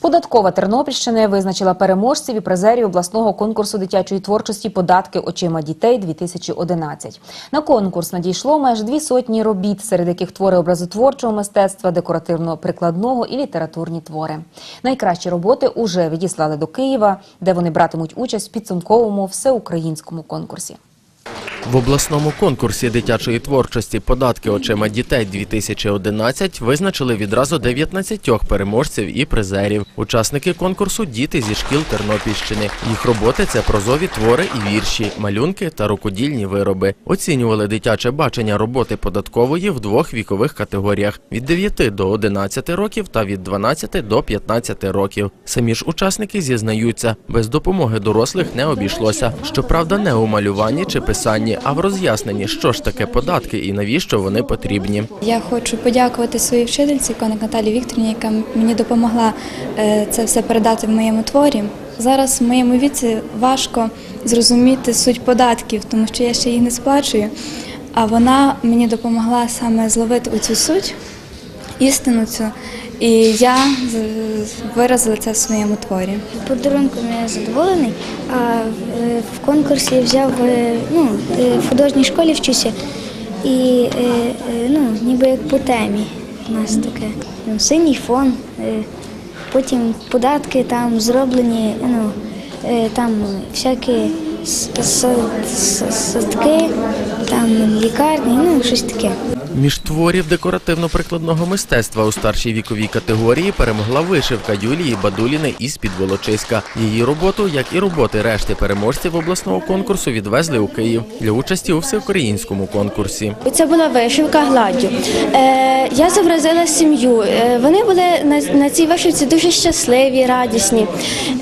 Податкова Тернопільщини визначила переможців і призерів обласного конкурсу дитячої творчості «Податки очима дітей 2011 На конкурс надійшло майже дві сотні робіт, серед яких твори образотворчого мистецтва, декоративно-прикладного і літературні твори. Найкращі роботи уже відіслали до Києва, де вони братимуть участь в підсумковому всеукраїнському конкурсі. В обласному конкурсі дитячої творчості «Податки очима дітей-2011» визначили відразу 19 переможців і призерів. Учасники конкурсу – діти зі шкіл Тернопільщини. Їх роботи – це прозові твори і вірші, малюнки та рукодільні вироби. Оцінювали дитяче бачення роботи податкової в двох вікових категоріях – від 9 до 11 років та від 12 до 15 років. Самі ж учасники зізнаються, без допомоги дорослих не обійшлося. Щоправда, не у малюванні чи писанні, а в роз'ясненні, що ж таке податки і навіщо вони потрібні. Я хочу подякувати своїй вчительці Коник Наталі Вікторівні, яка мені допомогла е, це все передати в моєму творі. Зараз в моєму віці важко зрозуміти суть податків, тому що я ще їх не сплачую. А вона мені допомогла саме зловити оцю суть, істину цю. І я виразила це в своєму творі. Подарунком я задоволений, а е, в конкурсі взяв е, ну, е, в художній школі вчуся. І ну, ніби як по темі у нас таке. Ну, синій фон, потім податки там зроблені, ну, там всякі садки, там лікарні, ну щось таке. Між творів декоративно-прикладного мистецтва у старшій віковій категорії перемогла вишивка Юлії Бадуліни із Підволочиська. Її роботу, як і роботи решти переможців обласного конкурсу, відвезли у Київ для участі у всеукраїнському конкурсі. Це була вишивка гладдю. Е, я зобразила сім'ю. Е, вони були на, на цій вишивці дуже щасливі, радісні.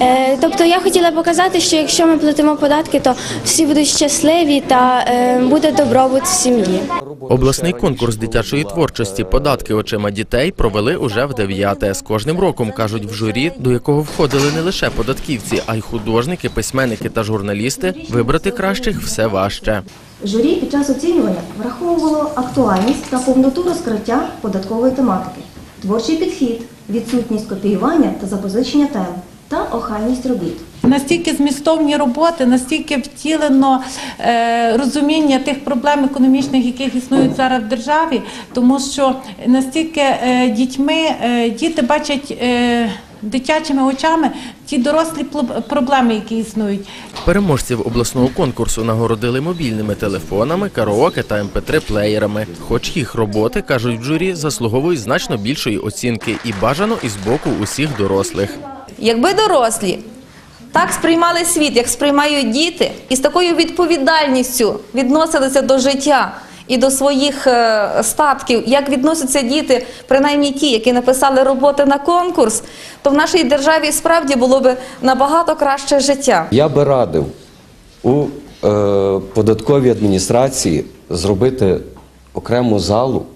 Е, тобто я хотіла показати, що якщо ми платимо податки, то всі будуть щасливі та е, буде добробут в сім'ї. Обласний конкурс дитячої творчості «Податки очима дітей» провели уже в дев'яте. З кожним роком, кажуть в журі, до якого входили не лише податківці, а й художники, письменники та журналісти, вибрати кращих все важче. Журі під час оцінювання враховувало актуальність та повноту розкриття податкової тематики, творчий підхід, відсутність копіювання та запозичення тем та охайність робіт. Настільки змістовні роботи, настільки втілено е, розуміння тих проблем економічних, яких існують зараз в державі, тому що настільки е, дітьми е, діти бачать е, дитячими очами ті дорослі проблеми, які існують. Переможців обласного конкурсу нагородили мобільними телефонами, караоке та МП3-плеєрами. Хоч їх роботи, кажуть в журі, заслуговують значно більшої оцінки і бажано із боку усіх дорослих. Якби дорослі так сприймали світ, як сприймають діти, і з такою відповідальністю відносилися до життя і до своїх е, статків, як відносяться діти, принаймні ті, які написали роботи на конкурс, то в нашій державі справді було б набагато краще життя. Я би радив у е, податковій адміністрації зробити окрему залу,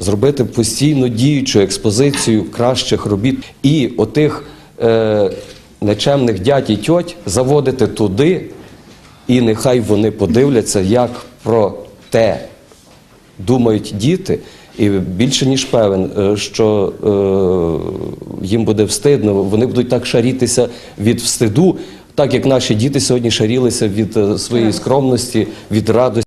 зробити постійно діючу експозицію кращих робіт і отих е, нечемних дядь і тьоть заводити туди, і нехай вони подивляться, як про те думають діти. І більше ніж певен, е, що е, їм буде встидно, вони будуть так шарітися від встиду, так як наші діти сьогодні шарілися від е, своєї скромності, від радості.